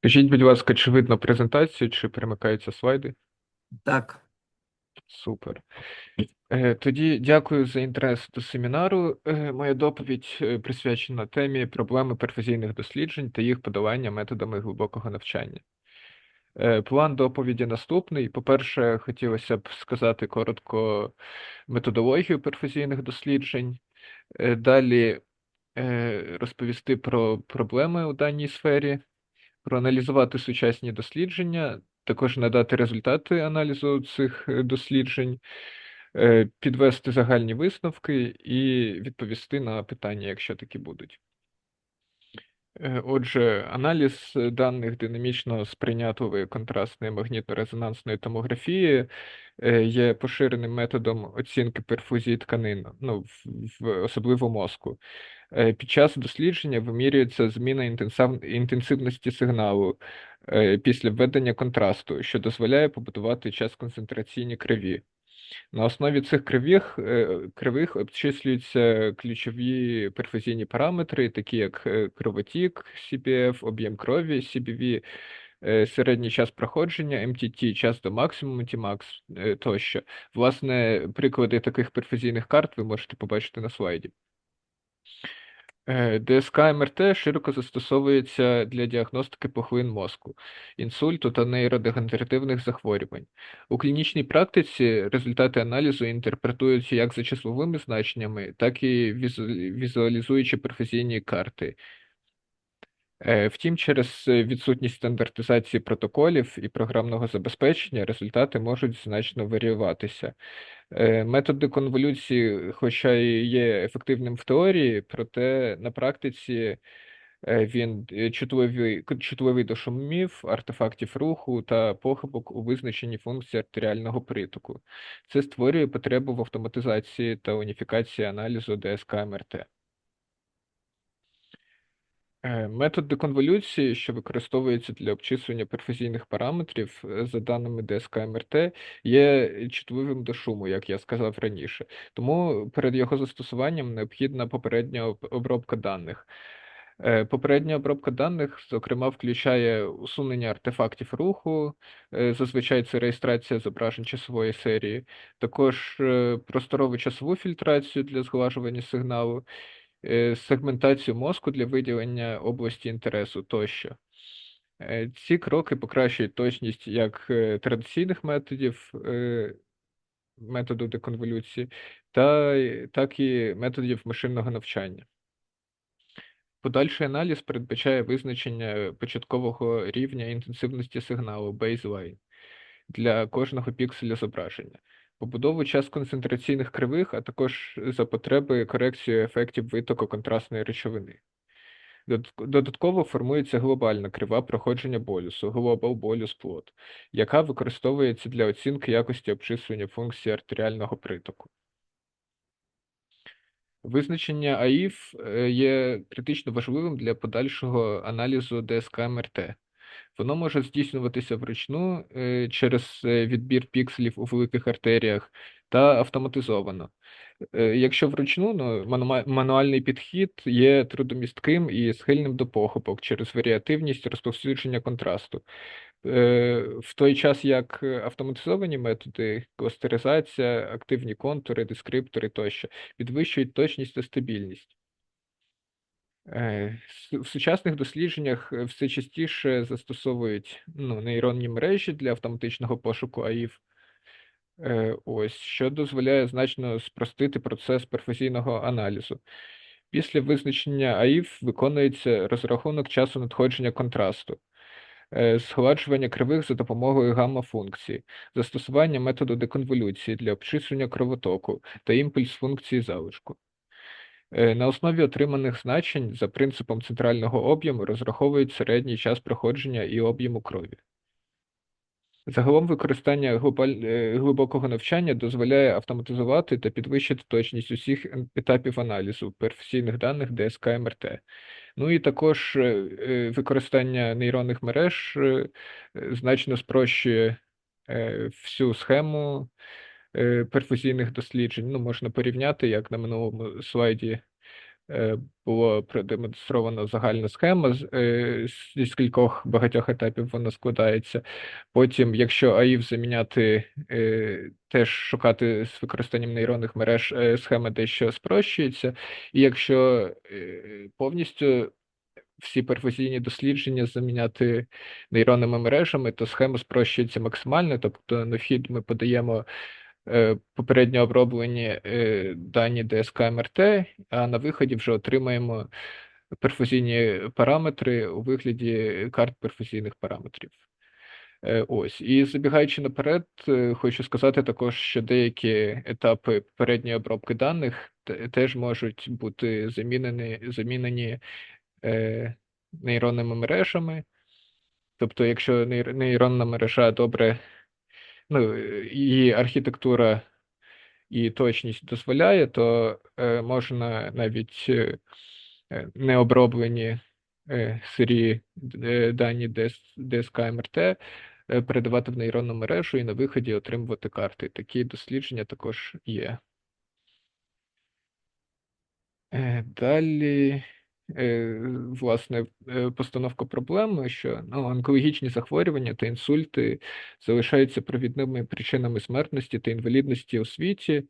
Скажіть, будь ласка, чи видно презентацію, чи перемикаються слайди? Так, Супер. Е, Тоді дякую за інтерес до семінару. Е, Моя доповідь е, присвячена темі проблеми перфузійних досліджень та їх подолання методами глибокого навчання. План доповіді наступний. По-перше, хотілося б сказати коротко методологію перфузійних досліджень. Далі розповісти про проблеми у даній сфері, проаналізувати сучасні дослідження, також надати результати аналізу цих е, досліджень, е, підвести загальні висновки і відповісти на питання, якщо такі будуть. Е, Отже, аналіз даних динамічно сприйнятливої контрастної магнітно-резонансної томографії е, є поширеним методом оцінки перфузії тканин, ну, в, особливо мозку. Е, Під час дослідження вимірюється зміна інтенсивності сигналу після введення контрасту, що дозволяє побудувати час концентраційні криві. На основі цих кривих, е, кривих обчислюються ключові перфузійні параметри, такі як е, кровотік CPF, об'єм крові CBV, е, середній час проходження MTT, час до максимуму Tmax тощо. Власне, приклади таких перфузійних карт ви можете побачити на слайді. Е, ДСК МРТ широко застосовується для діагностики пухлин мозку, інсульту та нейродегенеративних захворювань. У клінічній практиці результати аналізу інтерпретуються як за числовими значеннями, так і візуалізуючи професійні карти. Е, Втім, через е, відсутність стандартизації протоколів і програмного забезпечення результати можуть значно варіюватися. Е, Метод деконволюції, хоча і є ефективним в теорії, проте на практиці він чутливий, чутливий до шумів, артефактів руху та похибок у визначенні функції артеріального притоку. Це створює потребу в автоматизації та уніфікації аналізу ДСК МРТ. Е, Метод деконволюції, що використовується для обчислення перфузійних параметрів е, за даними ДСК МРТ, є чутливим до шуму, як я сказав раніше. Тому перед його застосуванням необхідна попередня обробка даних. Е, Попередня обробка даних, зокрема, включає усунення артефактів руху, зазвичай це реєстрація зображень часової серії, також просторову часову фільтрацію для зглажування сигналу сегментацію мозку для виділення області інтересу тощо. Е, Ці кроки покращують точність як е, традиційних методів е, методу деконволюції, та, так і методів машинного навчання. Подальший аналіз передбачає визначення початкового рівня інтенсивності сигналу baseline для кожного пікселя зображення, побудову час концентраційних кривих, а також за потреби корекцію ефектів витоку контрастної речовини. Додатково формується глобальна крива проходження болюсу Global Bolus Plot, яка використовується для оцінки якості обчислення функції артеріального притоку. Визначення АІФ е, є критично важливим для подальшого аналізу ДСК МРТ. Воно може здійснюватися вручну е, через е, відбір пікселів у великих артеріях та автоматизовано. Е, Якщо вручну, ну, мануальний підхід є трудомістким і схильним до похибок через варіативність розповсюдження контрасту. В той час як автоматизовані методи, кластеризація, активні контури, дескриптори тощо підвищують точність та стабільність. Е, В сучасних дослідженнях е, все частіше застосовують ну, нейронні мережі для автоматичного пошуку АІФ, Е, ось, що дозволяє значно спростити процес перфузійного аналізу. Після визначення АІФ виконується розрахунок часу надходження контрасту, сгладжування кривих за допомогою гамма-функції, застосування методу деконволюції для обчислення кровотоку та імпульс функції залишку. Е, На основі отриманих значень за принципом центрального об'єму розраховують середній час проходження і об'єму крові. Загалом використання е, глибокого навчання дозволяє автоматизувати та підвищити точність усіх етапів аналізу перфесійних даних ДСК МРТ. Ну і також е, використання нейронних мереж значно спрощує всю схему перфузійних досліджень. Ну, можна порівняти, як на минулому слайді е, було продемонстровано загальна схема е, зі скількох багатьох етапів вона складається. Потім, якщо АІВ заміняти, е, теж шукати з використанням нейронних мереж, е, схема дещо спрощується, і якщо е, повністю всі перфузійні дослідження заміняти нейронними мережами, то схема спрощується максимально, тобто на вхід ми подаємо е, попередньо оброблені е, дані ДСК МРТ, а на виході вже отримаємо перфузійні параметри у вигляді карт перфузійних параметрів. Е, ось, і забігаючи наперед, хочу сказати також, що деякі етапи передньої обробки даних теж можуть бути замінені замінені е, нейронними мережами. Тобто, якщо нейронна мережа добре, ну, її архітектура і точність дозволяє, то е, можна навіть е, необроблені е, сирі дані ДСК МРТ передавати в нейронну мережу і на виході отримувати карти. Такі дослідження також є. Е, далі. Е, власне е, постановка проблеми, що ну, онкологічні захворювання та інсульти залишаються провідними причинами смертності та інвалідності у світі.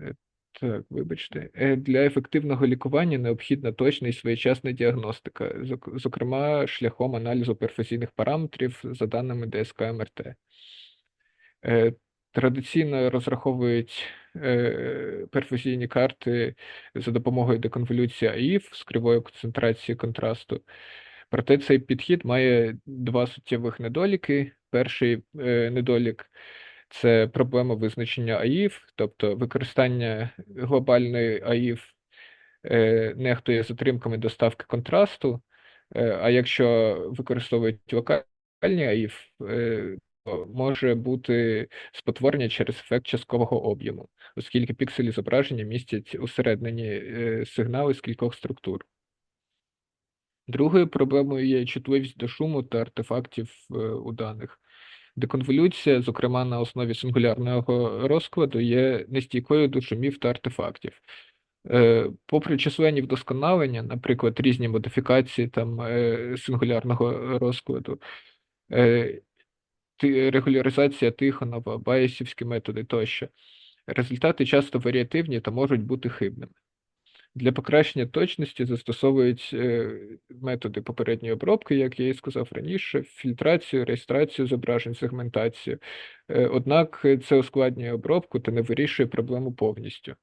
Е, так, вибачте, для ефективного лікування необхідна точна і своєчасна діагностика, зокрема шляхом аналізу перфузійних параметрів за даними ДСК МРТ. Традиційно розраховують е, перфузійні карти за допомогою деконволюції АІФ з кривою концентрації контрасту. Проте цей підхід має два суттєвих недоліки. Перший е, недолік це проблема визначення АІФ, тобто використання глобальної АІФ е, нехтує затримками доставки контрасту. А якщо використовують локальні АІФ, може бути спотворення через ефект часткового об'єму, оскільки пікселі зображення містять усереднені е, сигнали з кількох структур. Другою проблемою є чутливість до шуму та артефактів е, у даних. Деконволюція, зокрема на основі сингулярного розкладу, є нестійкою до шумів та артефактів. Е, попри численні вдосконалення, наприклад, різні модифікації там сингулярного розкладу, регуляризація Тихонова, Баєсівські методи тощо. Результати часто варіативні та можуть бути хибними. Для покращення точності застосовують е, методи попередньої обробки, як я і сказав раніше, фільтрацію, реєстрацію зображень, сегментацію. Е, однак це ускладнює обробку та не вирішує проблему повністю.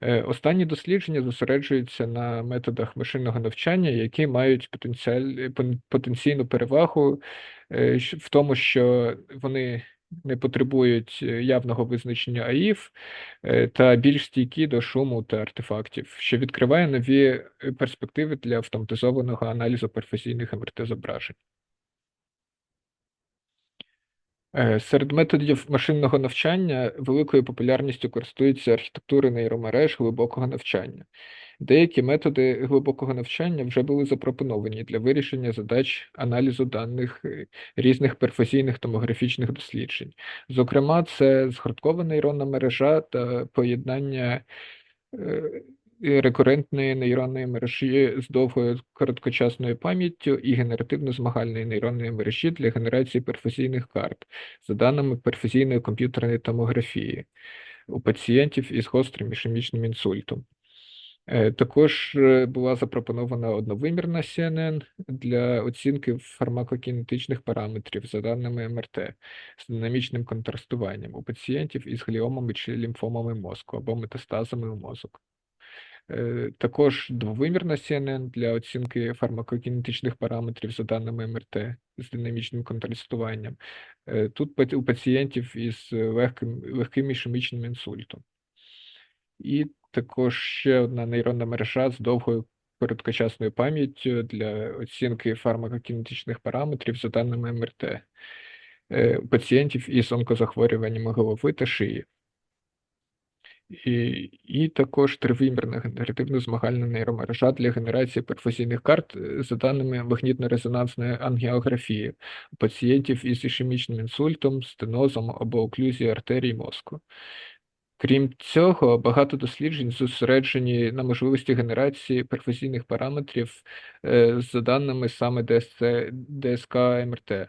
Е, останні дослідження зосереджуються на методах машинного навчання, які мають потенційну перевагу е, в тому, що вони не потребують е, явного визначення АІФ та більш стійкі до шуму та артефактів, що відкриває нові перспективи для автоматизованого аналізу професійних МРТ-зображень. Е, серед методів машинного навчання великою популярністю користуються архітектури нейромереж глибокого навчання. Деякі методи глибокого навчання вже були запропоновані для вирішення задач аналізу даних е, різних перфозійних томографічних досліджень. Зокрема, це згорткова нейронна мережа та поєднання е, рекурентної нейронної мережі з довгою короткочасною пам'яттю і генеративно-змагальної нейронної мережі для генерації перфузійних карт за даними перфузійної комп'ютерної томографії у пацієнтів із гострим ішемічним інсультом. Е, також е, була запропонована одновимірна CNN для оцінки фармакокінетичних параметрів за даними МРТ з динамічним контрастуванням у пацієнтів із гліомами чи лімфомами мозку або метастазами у мозок. Е, також двовимірна CNN для оцінки фармакокінетичних параметрів за даними МРТ з динамічним контрастуванням. Е, тут у пацієнтів із легким легким ішемічним інсультом. І також ще одна нейронна мережа з довгою короткочасною пам'яттю для оцінки фармакокінетичних параметрів за даними МРТ е, у пацієнтів із онкозахворюваннями голови та шиї. І і також тривимірна генеративно змагальна нейромережа для генерації перфузійних карт е, за даними магнітно-резонансної ангіографії пацієнтів із ішемічним інсультом, стенозом або оклюзією артерій мозку. Крім цього, багато досліджень зосереджені на можливості генерації перфузійних параметрів е, за даними саме ДСК МРТ,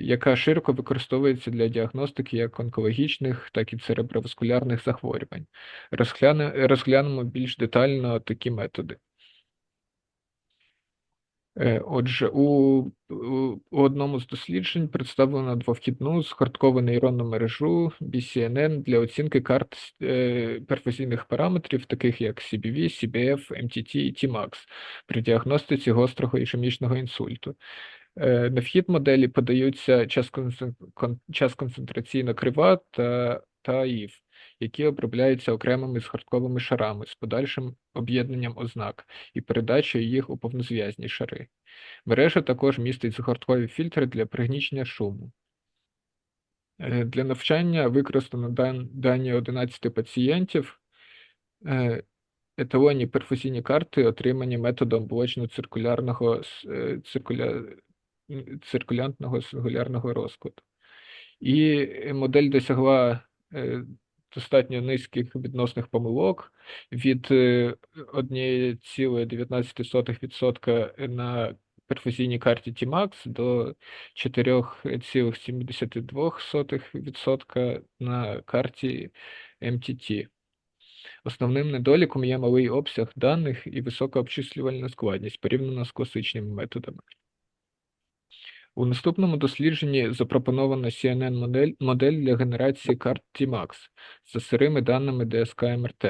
яка широко використовується для діагностики як онкологічних, так і цереброваскулярних захворювань. Розгляне, розглянемо більш детально такі методи. Е, отже, у, у одному з досліджень представлено двохвхідну згорткову нейронну мережу BCNN для оцінки карт е, перфузійних параметрів, таких як CBV, CBF, MTT і Tmax при діагностиці гострого ішемічного інсульту. Е, на вхід моделі подаються час, час концентраційна крива та, та ІВ які обробляються окремими згортковими шарами з подальшим об'єднанням ознак і передачею їх у повнозв'язні шари. Мережа також містить згорткові фільтри для пригнічення шуму. Е, для навчання використано дані 11 пацієнтів. Е, еталонні перфузійні карти отримані методом блочно-циркулярного циркуля... циркулянтного сингулярного розкладу. І модель досягла достатньо низьких відносних помилок від 1,19% е, на перфузійній карті T-Max до 4,72% на карті MTT. Основним недоліком є малий обсяг даних і висока обчислювальна складність порівняно з класичними методами. У наступному дослідженні запропонована CNN модель для генерації карт T-Max за сирими даними ДСК МРТ,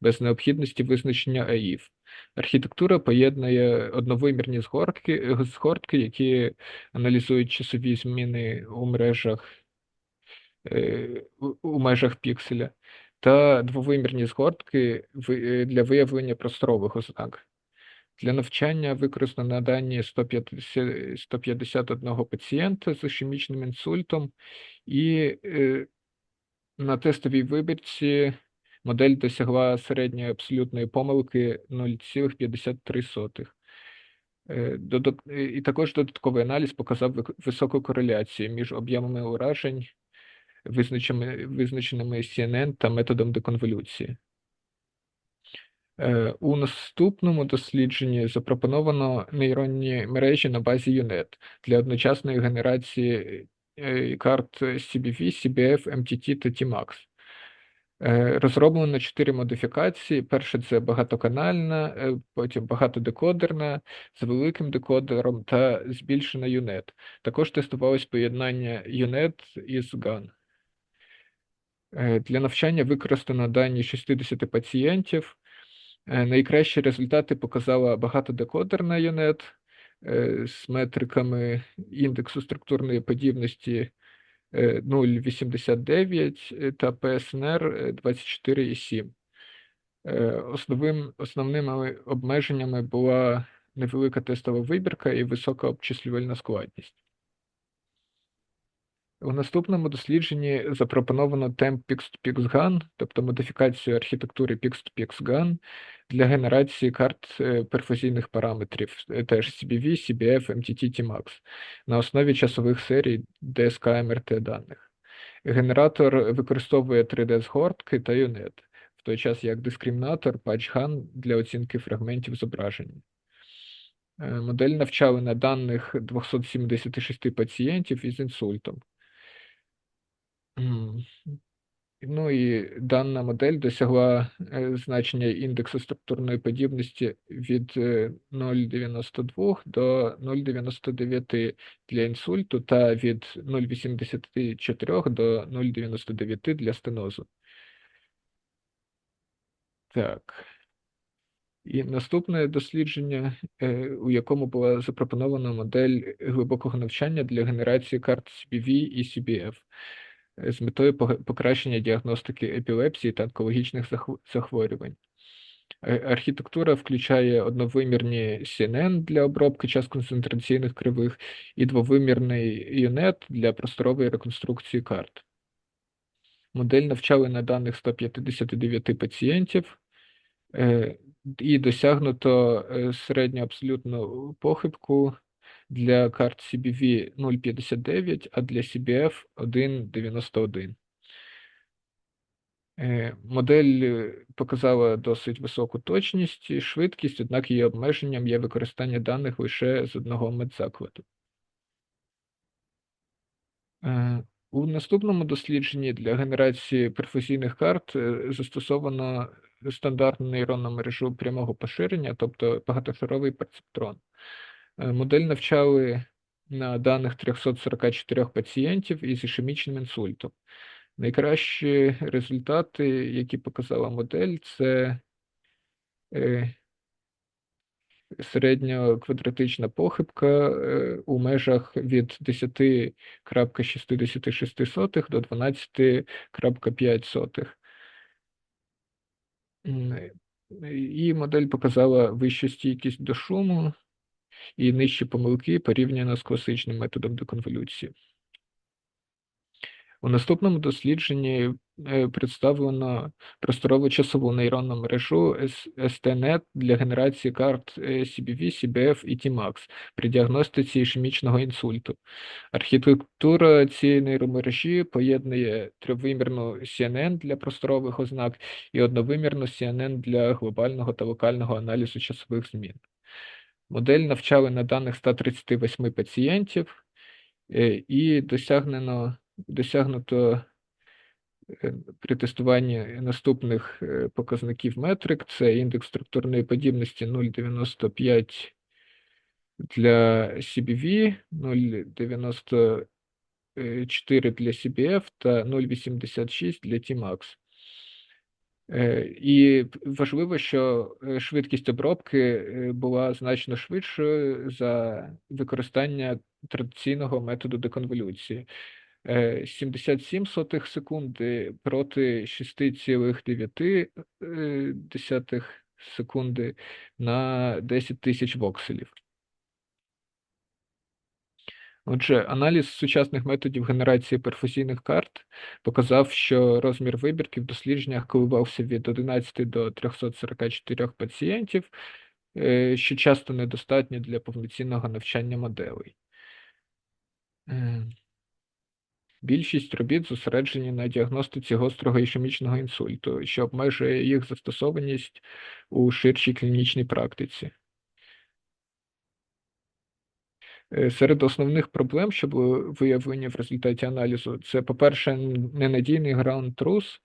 без необхідності визначення АІВ. Архітектура поєднує одновимірні згортки, згортки, які аналізують часові зміни у мережах е, у межах пікселя, та двовимірні згортки для виявлення просторових ознак. Для навчання використано дані 151 пацієнта з ішемічним інсультом, і е, на тестовій вибірці модель досягла середньої абсолютної помилки 0,53. Е, і також додатковий аналіз показав високу кореляцію між об'ємами уражень, визначеними CNN та методом деконволюції. Е, у наступному дослідженні запропоновано нейронні мережі на базі UNET для одночасної генерації е, карт CBV, CBF, MTT та TMAX. Е, розроблено чотири модифікації. Перше це багатоканальна, потім багатодекодерна, з великим декодером та збільшена UNET. Також тестувалось поєднання UNET із GAN. Для навчання використано дані 60 пацієнтів. Е, найкращі результати показала багатодекодерна юнет е, з метриками індексу структурної подібності 0,89 е, та ПСНР 24,7. Основним, Основними обмеженнями була невелика тестова вибірка і висока обчислювальна складність. У наступному дослідженні запропоновано temp PIX-PIX-GAN, тобто модифікацію архітектури PIX-PIX-GAN для генерації карт е, перфузійних параметрів, е, теж CBV, CBF, MTT, TMAX на основі часових серій DSK MRT даних. Генератор використовує 3D-згортки та UNET, в той час як дискримінатор PatchGAN для оцінки фрагментів зображення. Е, модель навчали на даних 276 пацієнтів із інсультом. Ну і дана модель досягла е, значення індексу структурної подібності від 0,92 е, до 0,99 для інсульту та від 0,84 до 0,99 для стенозу. Так. І наступне дослідження, е, у якому була запропонована модель глибокого навчання для генерації карт CBV і CBF з метою покращення діагностики епілепсії та онкологічних захворювань. Е, архітектура включає одновимірні CNN для обробки час концентраційних кривих і двовимірний UNET для просторової реконструкції карт. Модель навчали на даних 159 пацієнтів е, і досягнуто е, середню абсолютну похибку для карт CBV 0,59, а для CBF 1,91. Е, модель е, показала досить високу точність і швидкість, однак її обмеженням є використання даних лише з одного медзакладу. Е, у наступному дослідженні для генерації перфузійних карт застосовано стандартну нейронну мережу прямого поширення, тобто багатошаровий перцептрон. Модель навчали на даних 344 пацієнтів із ішемічним інсультом. Найкращі результати, які показала модель, це е, середньоквадратична похибка е, у межах від 10,66 до 12,5. І модель показала вищу стійкість до шуму і нижчі помилки порівняно з класичним методом деконволюції. У наступному дослідженні е, представлено просторово-часову нейронну мережу STNet для генерації карт CBV, е, CBF і TMAX при діагностиці ішемічного інсульту. Архітектура цієї нейромережі поєднує тривимірну CNN для просторових ознак і одновимірну CNN для глобального та локального аналізу часових змін. Модель навчали на даних 138 пацієнтів е, і досягнено досягнуто е, при тестуванні наступних е, показників метрик: це індекс структурної подібності 0,95 для CBV, 0,94 для CBF та 0,86 для TMAX. Е, і важливо, що швидкість обробки була значно швидшою за використання традиційного методу деконволюції. 77 е, сотих секунди проти 6,9 е, секунди на 10 тисяч вокселів. Отже, аналіз сучасних методів генерації перфузійних карт показав, що розмір вибірки в дослідженнях коливався від 11 до 344 пацієнтів, е, що часто недостатньо для повноцінного навчання моделей. Більшість робіт зосереджені на діагностиці гострого ішемічного інсульту, що обмежує їх застосованість у ширшій клінічній практиці. Е, серед основних проблем, що були виявлені в результаті аналізу, це, по-перше, ненадійний ground truth,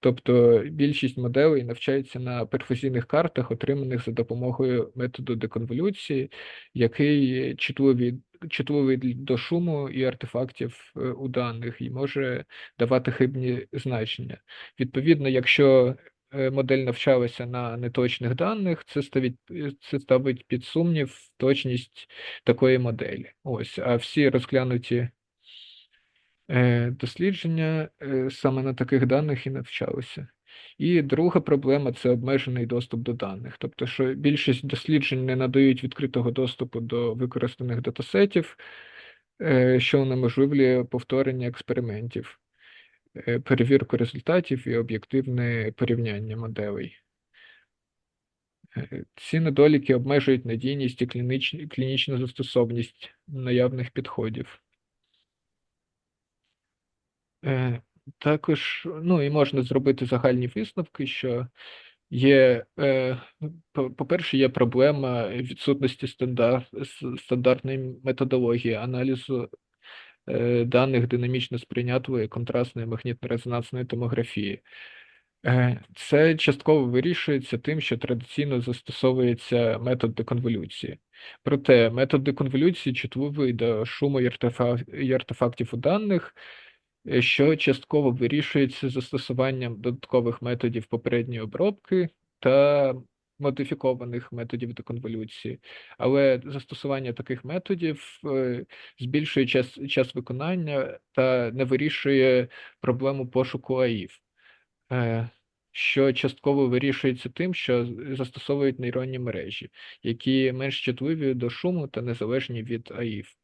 тобто більшість моделей навчається на перфузійних картах, отриманих за допомогою методу деконволюції, який чутливий чутливий до шуму і артефактів е, у даних, і може давати хибні значення. Відповідно, якщо е, модель навчалася на неточних даних, це ставить е, це ставить під сумнів точність такої моделі. Ось, а всі розглянуті дослідження саме на таких даних і навчалися. І друга проблема це обмежений доступ до даних. Тобто, що більшість досліджень не надають відкритого доступу до використаних датасетів, е, що унеможливлює повторення експериментів, е, перевірку результатів і об'єктивне порівняння моделей. Е, ці недоліки обмежують надійність і клінічну застосовність наявних підходів. Також, ну і можна зробити загальні висновки, що є, е, по-перше, є проблема відсутності стандарт, стандартної методології аналізу е, даних динамічно сприйнятливої контрастної магнітно-резонансної томографії. Е, це частково вирішується тим, що традиційно застосовується метод деконволюції. Проте метод деконволюції чутливий до шуму і артефактів у даних. Е, що частково вирішується застосуванням додаткових методів попередньої обробки та модифікованих методів деконволюції. Але застосування таких методів е, збільшує час час виконання та не вирішує проблему пошуку АІВ, е, що частково вирішується тим, що застосовують нейронні мережі, які менш чутливі до шуму та незалежні від АІВ.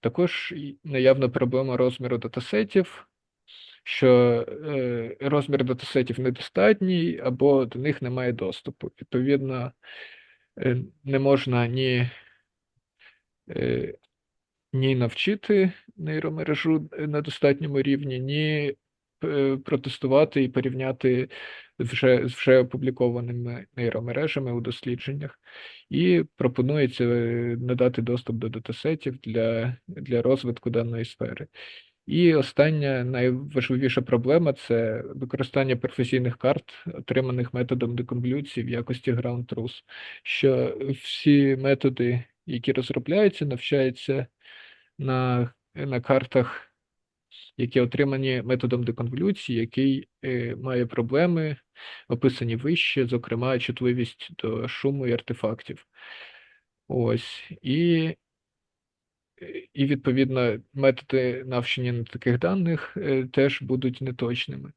Також наявна проблема розміру датасетів, що е, розмір датасетів недостатній або до них немає доступу. Відповідно, е, не можна ні е, ні навчити нейромережу на достатньому рівні, ні протестувати і порівняти вже з вже опублікованими нейромережами у дослідженнях, і пропонується надати доступ до датасетів для, для розвитку даної сфери. І остання найважливіша проблема це використання професійних карт, отриманих методом деконволюції в якості ground truth, що всі методи, які розробляються, навчаються на, на картах, які отримані методом деконволюції, який е, має проблеми, описані вище, зокрема, чутливість до шуму і артефактів. Ось. І і, відповідно, методи навчання на таких даних е, теж будуть неточними.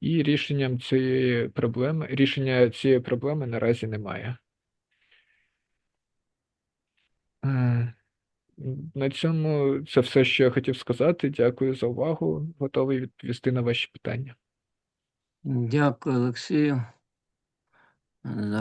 І рішенням цієї проблеми, рішення цієї проблеми наразі немає. Е, На цьому це все, що я хотів сказати. Дякую за увагу. Готовий відповісти на ваші питання. Дякую, Олексію. за